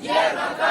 Є на